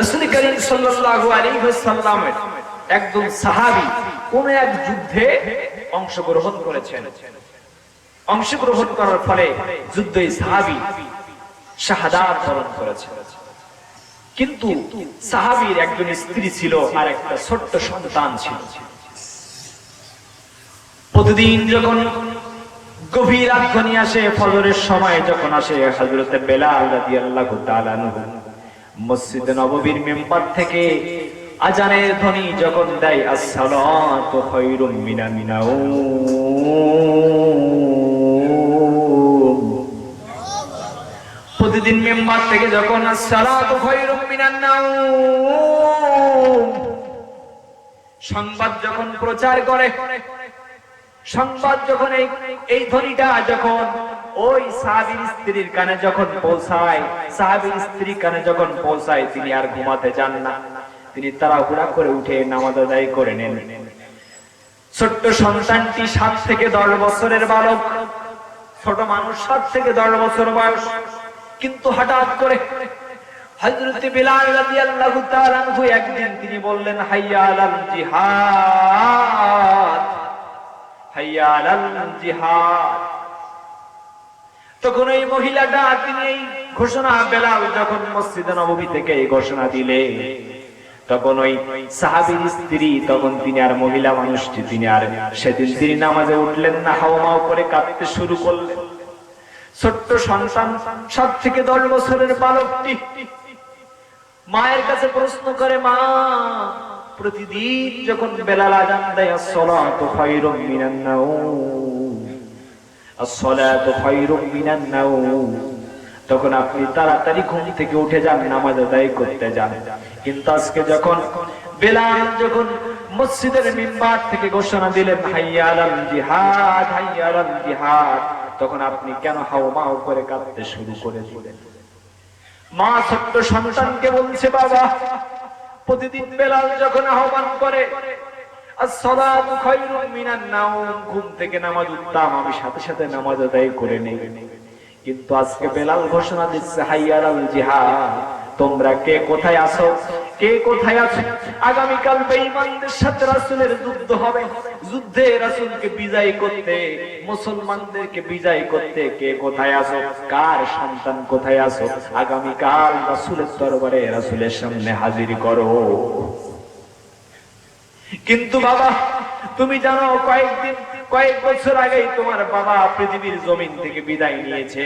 রসুল করিম একজন কোন এক যুদ্ধে অংশগ্রহণ করেছেন। অংশগ্রহণ করার ফলে যুদ্ধে কিন্তু সাহাবীর একজন স্ত্রী ছিল আর একটা ছোট্ট সন্তান ছিল। প্রতিদিন যখন গভীর আসে, ফজরের সময় যখন আসে হযরতে বেলাল রাদিয়াল্লাহু তাআলা মসজিদে নববীর মেম্বার থেকে আজানের ধ্বনি যখন দেয়, আসসালাতু খায়রুম মিনান নাওম প্রতিদিন মেম্বার থেকে যখন, আসসালাতু সংবাদ যখন প্রচার করে, সংবাদ যখন এই ধ্বনিটা যখন ওই সাহাবীর স্ত্রীর কানে যখন পৌঁছায়, সাহাবীর স্ত্রীর কানে যখন পৌঁছায়, তিনি আর ঘুমাতে যান না। তিনি তাড়াহুড়া করে উঠে নামাজ আদায় করে নেন। ছোট্ট সন্তানটি সাত থেকে দশ বছরের বালক। ছোট মানুষ সাত থেকে দশ বছর বয়স। কিন্তু হঠাৎ করে একদিন তিনি বললেন, হাইয়া জিহাদ। তখন এই মহিলাটা তিনি এই ঘোষণা বেলাল যখন মসজিদে নববী থেকে এই ঘোষণা দিলে, তখন ওই সাহাবীর স্ত্রী, তখন তিনি আর মহিলা মানুষটি, তিনি আর সেদিন তিনি নামাজে উঠলেন না, হাওমাও করে কাঁদতে শুরু করলেন। ছোট্ট সন্তান, সাত থেকে দশ বছরের বালকটি। মায়ের কাছে প্রশ্ন করে, মা, প্রতিদিন যখন বেলাল আজান দেয়, আসসালাতু খায়রুম মিনান নাওম আসসালাতু খায়রুম মিনান নাওম তখন আপনি তাড়াতাড়ি ঘুম থেকে উঠে যান, নামাজ আদায় করতে যান। কিন্তু আজকে যখন বেলাল যখন মসজিদের মিম্বার থেকে ঘোষণা দিলেন হাইয়া আলাল জিহাদ হাইয়া আলাল জিহাদ, তখন আপনি কেন হাও মাও করে কাঁদতে শুরু করে দিলেন? মা ছোট্ট সন্তানকে বলছে, বাবা, প্রতিদিন বেলাল যখন আহ্বান করে ঘুম থেকে নামাজ উঠতাম, আমি সাথে সাথে নামাজ আদায় করে নেই। কিন্তু আজকে বেলাল ঘোষণা দিচ্ছে হাইয়াল জিহাদ। তোমরা কে কোথায় আছো? কে কোথায় আছো? আগামীকাল বেঈমানদের সাথে যুদ্ধ হবে। যুদ্ধে রাসূলকে বিজয় করতে, মুসলমানদেরকে বিজয় করতে কে কোথায় আছো? কার সন্তান কোথায় আছো? আগামীকাল রাসূলের দরবারে রাসূলের সামনে হাজির করো। কিন্তু বাবা, তুমি জানো, কয়েকদিন, কয়েক বছর আগেই তোমার বাবা পৃথিবীর জমিন থেকে বিদায় নিয়েছে।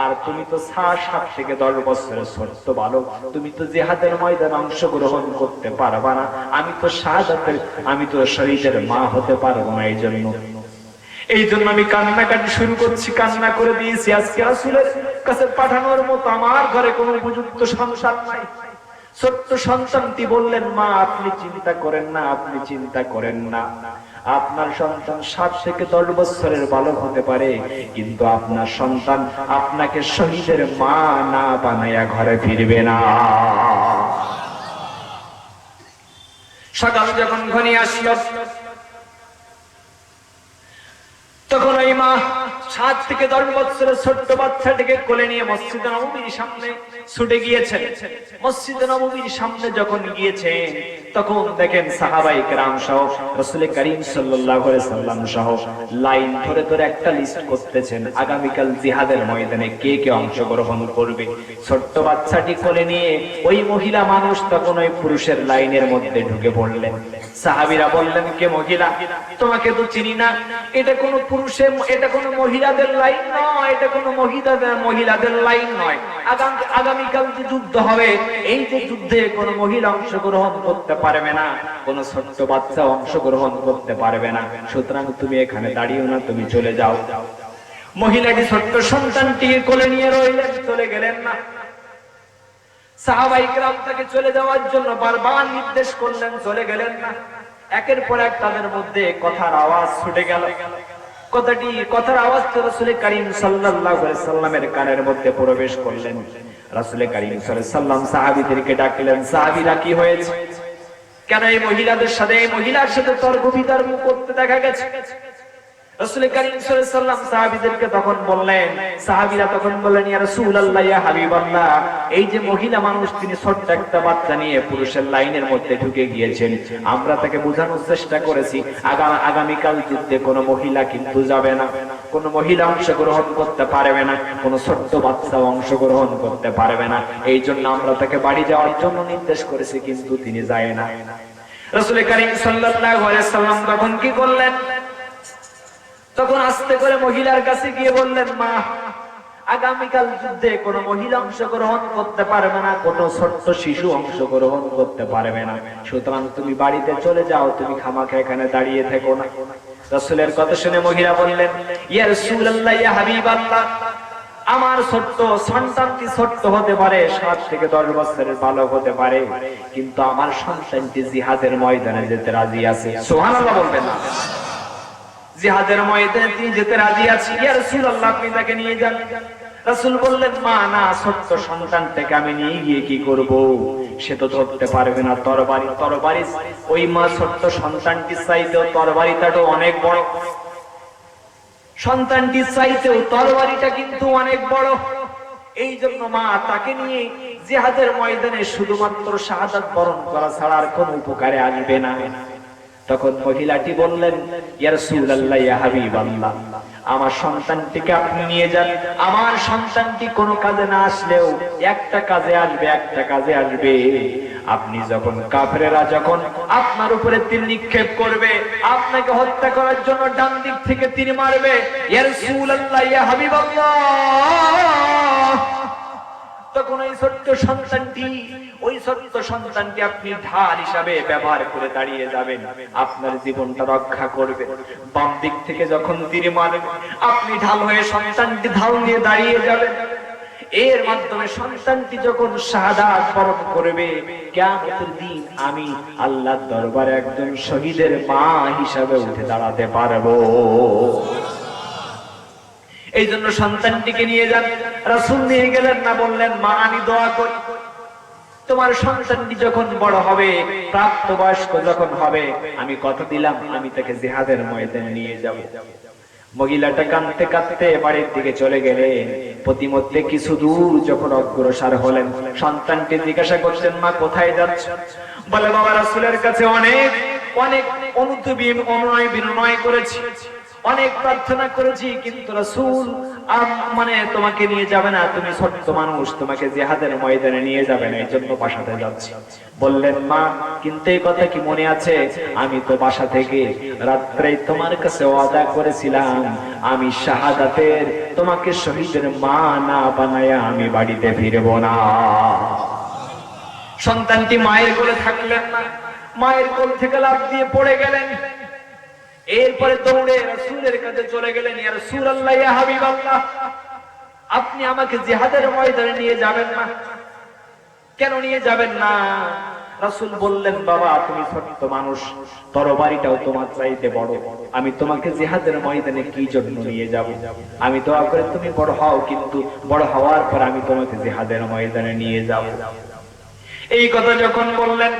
আর তুমি তো সাত থেকে দশ বছরের ছোট্ট বালক। তুমি তো জেহাদের ময়দানে অংশগ্রহণ করতে পারবা না। আমি তো শাহাদাতের, আমি তো শহীদের মা হতে পারব না এই জন্য এই জন্য আমি কান্নাকাটি শুরু করছি, কান্না করে দিয়েছি। আজকে আসলে কাছে পাঠানোর মতো আমার ঘরে কোনো উপযুক্ত সংসার নাই। ছোট্ট সন্তানটি বললেন, মা, আপনি চিন্তা করেন না, আপনি চিন্তা করেন না। আপনার সন্তান সাত থেকে দশ বছরের বালক হতে পারে, কিন্তু আপনার সন্তান আপনাকে শহীদের মা না বানাইয়া ঘরে ফিরবে না। সকাল যখন ঘনিয়ে আসল, তখন ওই মা সাত থেকে দশ বছরের ছোট্ট বাচ্চাটিকে কোলে নিয়ে মসজিদ নবমীর সামনে ছুটে গিয়েছেন। মসজিদ নবমীর সামনে যখন গিয়েছেন, তখন দেখেন সাহাবাই কেরাম সহ রসুল করিম সাল্লাম সহ লাইন ধরে ধরে একটা লিস্ট করতেছেন, আগামীকাল জিহাদের ময়দানে কে কে অংশগ্রহণ করবে। ছোট্ট বাচ্চাটি কোলে নিয়ে ওই মহিলা মানুষ তখন ওই পুরুষের লাইনের মধ্যে ঢুকে পড়লেন। সাহাবিরা বললেন, কে মহিলা? তোমাকে তো চিনি না। এটা কোনো পুরুষের, এটা কোনো মহিলাদের লাইন নয়, এটা কোনো মহিলাদের মহিলাদের লাইন নয়। আগামী আগামীকাল যে যুদ্ধ হবে, এই যে যুদ্ধে কোনো মহিলা অংশগ্রহণ করতে পারবে না, কোনো ছোট্ট বাচ্চা অংশগ্রহণ করতে পারবে না। সুতরাং তুমি এখানে দাঁড়িয়েও না, তুমি চলে যাও। মহিলাটি ছোট্ট সন্তানটিকে কোলে নিয়ে রইলেন, চলে গেলেন না। সাহাবাই গ্রাম থেকে চলে যাওয়ার জন্য বারবার নির্দেশ করলেন, চলে গেলেন না। একের পর এক তাদের মধ্যে কথার আওয়াজ ছুটে গেল। কথাটি, কথার আওয়াজ তো রসুল করিম সাল্লাল্লাহু সাল্লামের কানের মধ্যে প্রবেশ করলেন। রাসূল করিম সাল্লাম সাহাবীদেরকে ডাকলেন, সাহাবিরা কি হয়েছে? কেন এই মহিলাদের সাথে, এই মহিলার সাথে তর্ক বিতর্ক করতে দেখা গেছে? সাল্লাম তখন বললেন তখন বললেন, ইয়া রাসূলুল্লাহ, ইয়া হাবিবাল্লাহ। এই যে মহিলা মানুষ, তিনি ছোট্ট একটা বাচ্চা নিয়ে পুরুষের লাইনের মধ্যে ঢুকে গিয়েছেন। আমরা তাকে বোঝানোর চেষ্টা করেছি আগামী আগামীকাল যুদ্ধে কোনো মহিলা কিন্তু যাবে না। কোনো মহিলা অংশগ্রহণ করতে পারবে না, কোনো ছোট্ট বাচ্চা অংশগ্রহণ করতে পারবে না। এই জন্য আমরা তাকে বাড়ি যাওয়ার জন্য নির্দেশ করেছি, কিন্তু তিনি যায় না। রাসূল করিম সাল্লাল্লাহু আলাইহি সাল্লাম তখন কি করলেন? তখন আস্তে করে মহিলার কাছে গিয়ে বললেন, মা, আগামীকাল যুদ্ধে কোনো মহিলা অংশগ্রহণ করতে পারবে না, কোনো ছোট্ট শিশু অংশগ্রহণ করতে পারবে না। সুতরাং তুমি বাড়িতে চলে যাও, তুমি খামাখা এখানে দাঁড়িয়ে থেকো না। রসুলের কথা শুনে মহিলা বললেন, ইয়া রাসূলুল্লাহ, ইয়া হাবিবাল্লাহ, আমার ছোট্ট সন্তানটি ছোট্ট হতে পারে? সাত থেকে দশ বছরের বালক হতে পারে। কিন্তু আমার সন্তানটি জিহাদের ময়দানে যেতে রাজি আছে। সুবহানাল্লাহ বলবেন না। জিহাদের ময়দানে তিনি যেতে রাজি আছি। ইয়া রাসূলুল্লাহ, আপনি তাকে নিয়ে যান। রাসূল বললেন, মা, না, ছোট্ট সন্তানটাকে আমি নিয়ে গিয়ে কি করব? সে তো ধরতে পারবে না, তরবারি তরবারি। ওই মা, ছোট্ট সন্তানটির চাইতেও তরবারিটা তো অনেক বড়। সন্তানটির চাইতেও তরবারিটা কিন্তু অনেক বড়। এই জন্য মা, তাকে নিয়ে জিহাদের ময়দানে শুধুমাত্র শাহাদাত বরণ করা ছাড়া আর কোনো উপকারে আসবে না। তখন মহিলাটি বললেন আমার সন্তানটিকে আপনি নিয়ে যান। আমার সন্তানটি কোনো কাজে না আসলেও একটা কাজে আসবে, একটা কাজে আসবে। আপনি যখন কাফেরা যখন আপনার উপরে তীর নিক্ষেপ করবে, আপনাকে হত্যা করার জন্য ডান দিক থেকে তীর মারবে, ইয়া রাসূলুল্লাহ, ইয়া হাবিবাল্লাহ। তখন ওই ছোট্ট সন্তানটি, ওই ছোট্ট সন্তানটি আপনি ঢাল হিসাবে ব্যবহার করে দাঁড়িয়ে যাবেন, আপনার জীবনটা রক্ষা করবে। বাম দিক থেকে যখন তীর মারবে, আপনি ঢাল হয়ে সন্তানটি ঢাল নিয়ে দাঁড়িয়ে যাবেন। এর মাধ্যমে সন্তানটি যখন শাহাদাত বরণ করবে, কিয়ামতের দিন আমি আল্লাহর দরবারে একজন শহীদের মা হিসাবে উঠে দাঁড়াতে পারব। এই জন্য সন্তানটিকে নিয়ে যান। রাসূল নিয়ে গেলেন না, বললেন, মা, আমি দোয়া করি। তোমার সন্তানটি যখন বড় হবে প্রাপ্ত বয়স্ক যখন হবে, আমি কথা দিলাম, আমি তাকে জিহাদের ময়দানে নিয়ে যাব। মহিলাটা কাঁদতে কাঁদতে বাড়ির দিকে চলে গেলেন। প্রতিমধ্যে কিছু দূর যখন অগ্রসর হলেন সন্তানকে জিজ্ঞাসা করছেন, মা, কোথায় যাচ্ছে? বলে, বাবা, রাসূলের কাছে অনেক অনেক অনুতুবি অনুনয় বিনয় করেছি। অনেক প্রার্থনা করেছি, কিন্তু রাসূল মানে তোমাকে নিয়ে যাবে না, তুমি ছোট্ট মানুষ, তোমাকে জিহাদের ময়দানে নিয়ে যাবে না এই জন্য বাসাতে যাচ্ছি। বললেন, মা, কিন্তু এই কথা কি মনে আছে? আমি তো বাসা থেকে রাত্রে তোমার কাছে ওয়াদা করেছিলাম, আমি শাহাদাতের, তোমাকে শহীদের মা না বানায়া আমি বাড়িতে ফিরবো না। সন্তানটি মায়ের কোলে থাকলেন না, মায়ের কোল থেকে লাফ দিয়ে পড়ে গেলেন। এরপরে দৌড়ে রাসূলের কাছে চলে গেলেন, ইয়া হাবিবাল্লাহ, আপনি আমাকে জিহাদের ময়দানে নিয়ে যাবেন না? কেন নিয়ে যাবেন না? রাসূল বললেন, বাবা, তুমি ছোট্ট মানুষ, তরবারিটাও তোমার চাইতে বড়। আমি তোমাকে জিহাদের ময়দানে কি জন্য নিয়ে যাব? আমি দোয়া করে তুমি বড় হও, কিন্তু বড় হওয়ার পর আমি তোমাকে জিহাদের ময়দানে নিয়ে যাব। এই কথা যখন বললেন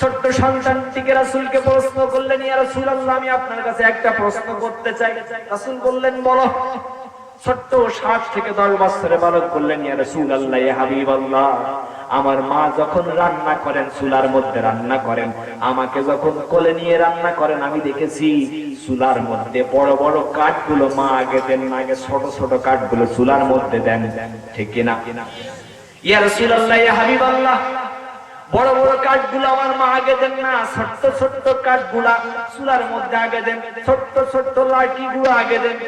ছোট্ট সন্তানটিকে রাসূলকে প্রশ্ন করলেন, ইয়া রাসূলুল্লাহ, আমি আপনার কাছে একটা প্রশ্ন করতে চাই। রাসূল বললেন, বলো। ছোট্ট সাত থেকে দশ বছরে বালক বললেন, ইয়া ইয়া হাবিবাল্লাহ, আমার মা যখন রান্না করেন, চুলার মধ্যে রান্না করেন, আমাকে যখন কোলে নিয়ে রান্না করেন, আমি দেখেছি চুলার মধ্যে বড় বড় কাঠগুলো, মা আগে দেন না আগে ছোট ছোট কাঠগুলো চুলার মধ্যে দেন। ঠিক কিনা? ইয়া ইয়া হাবিবাল্লাহ বড় বড় কাঠগুলো আমার মা আগে দেন না, ছোট্ট ছোট্ট কাঠগুলা চুলার মধ্যে আগে দেন, ছোট্ট ছোট্ট লাঠি গুলো আগে দেন।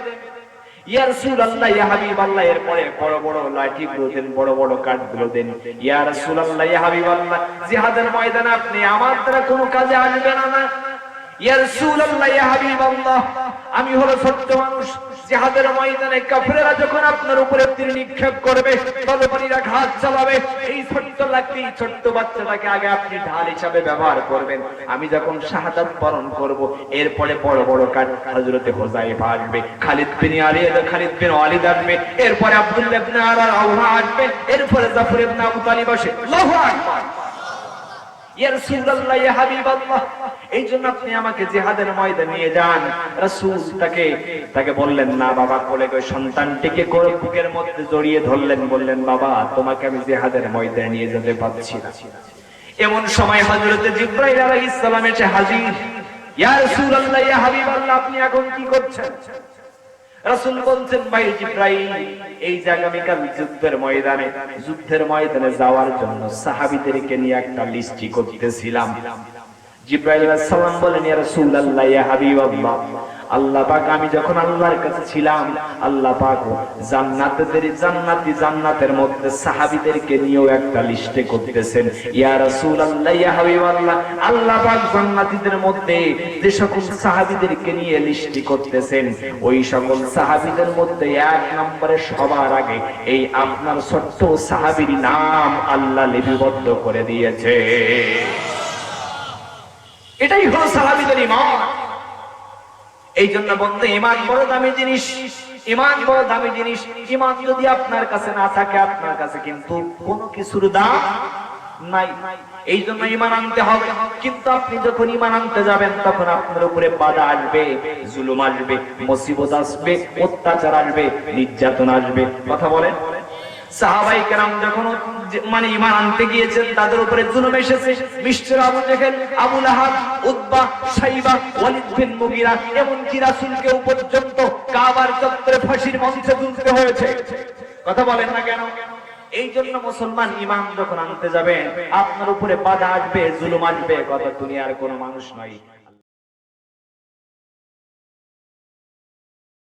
গুলো আপনি আমার দ্বারা কোনো কাজে আসবেন না। আমি হলো ছোট্ট মানুষ, জিহাদের ময়দানে কাফেররা যখন আপনার উপরে তীর নিক্ষেপ করবে, তলবারিরা ঘাত চালাবে, এই ছোট্ট লাঠি ছোট্ট বাচ্চাটাকে আগে আপনি ঢাল হিসাবে ব্যবহার করবেন। আমি যখন শাহাদাত বরণ করব, এরপরে বড় বড় কাঠ হযরতে হোজাইফা আসবে, খালিদ বিন আলিদ খালিদ বিন ওয়ালিদ আসবে, এরপরে আব্দুল্লাহ ইবনে আলা রাওহা আসবে, এরপরে জাফর ইবনে আবু তালিব আসবে আল্লাহু আকবার ইয়া রাসূলুল্লাহ ইয়া হাবিবাল্লাহ তোমাকে আমি নিয়ে এমন সময় হযরত জিবরাইল আলাইহিস সালাম এসে হাজির। আপনি এখন কি করছেন? রাসূল বলছেন, ভাই জিব্রাইল, এই যে আগামীকাল যুদ্ধের ময়দানে যুদ্ধের ময়দানে যাওয়ার জন্য সাহাবীদেরকে নিয়ে একটা লিস্টি করতেছিলাম। জিব্রাইল আলাইহিস সালাম বলেন, ইয়া রাসূলুল্লাহ, ইয়া হাবিবাল্লাহ আল্লাহ পাক, আমি যখন আল্লাহর কাছে ছিলাম, আল্লাহ পাক জান্নাতের জান্নাতি জান্নাতের মধ্যে সাহাবীদেরকে নিয়েও একটা লিস্টে করতেছেন। ইয়া রাসূলুল্লাহ, ইয়া হাবিবাল্লাহ, আল্লাহ পাক জান্নাতীদের মধ্যে যে সকল সাহাবীদেরকে নিয়ে লিস্টি করতেছেন, ওই সকল সাহাবীদের মধ্যে এক নম্বরে সবার আগে এই আপনার ছোট্ট সাহাবীর নাম আল্লাহ লিপিবদ্ধ করে দিয়েছে। এটাই হলো সাহাবীদের ইমান। এই জন্য বন্ধু, ইমান বড় দামি জিনিস, ইমান বড় দামি জিনিস, ইমান যদি আপনার কাছে না থাকে, আপনার কাছে কিন্তু কোনো কিছুর দাম নাই। এই জন্য ইমান আনতে হবে। কিন্তু আপনি যখন ইমান আনতে যাবেন, তখন আপনার উপরে বাধা আসবে, জুলুম আসবে, মুসিবত আসবে, অত্যাচার আসবে, নির্যাতন আসবে। কথা বলেন। মানে কথা বলেন না কেন? এই জন্য মুসলমান ইমান যখন আনতে যাবেন, আপনার উপরে বাধা আসবে, জুলুম আসবে। কথা দুনিয়ার কোনো মানুষ নয়।